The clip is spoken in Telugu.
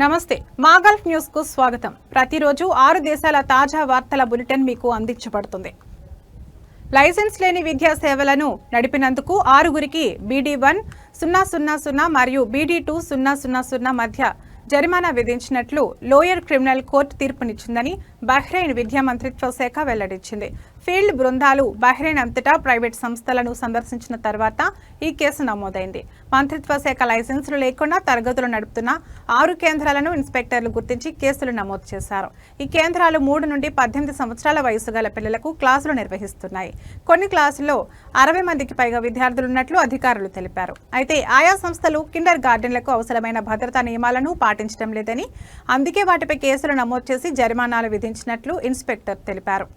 నమస్తే. మాగల్ఫ్ న్యూస్కు స్వాగతం. ప్రతిరోజు ఆరు దేశాల తాజా వార్తల బులెటిన్ మీకు అందించబడుతుంది. లైసెన్స్ లేని విద్యా సేవలను నడిపినందుకు ఆరుగురికి బీడీ వన్ సున్నా సున్నా సున్నా మరియు బీడీ టూ సున్నా సున్నా సున్నా మధ్య జరిమానా విధించినట్లు లోయర్ క్రిమినల్ కోర్టు తీర్పునిచ్చిందని బహ్రెయిన్ విద్యా మంత్రిత్వ శాఖ వెల్లడించింది. ఫీల్డ్ బృందాలు బహ్రెయిన్ అంతటా ప్రైవేట్ సంస్థలను సందర్శించిన తర్వాత ఈ కేసు నమోదైంది. మంత్రిత్వ శాఖ లైసెన్సులు లేకుండా తరగతులు నడుపుతున్న ఆరు కేంద్రాలను ఇన్స్పెక్టర్లు గుర్తించి కేసులు నమోదు చేశారు. ఈ కేంద్రాలు మూడు నుండి పద్దెనిమిది సంవత్సరాల వయసు గల పిల్లలకు క్లాసులు నిర్వహిస్తున్నాయి. కొన్ని క్లాసుల్లో అరవై మందికి పైగా విద్యార్థులున్నట్లు అధికారులు తెలిపారు. అయితే ఆయా సంస్థలు కిండర్ గార్డెన్లకు అవసరమైన భద్రతా నియమాలను పాటించడం లేదని అందుకే వాటిపై కేసులు నమోదు చేసి జరిమానాలు విధించినట్లు ఇన్స్పెక్టర్ తెలిపారు.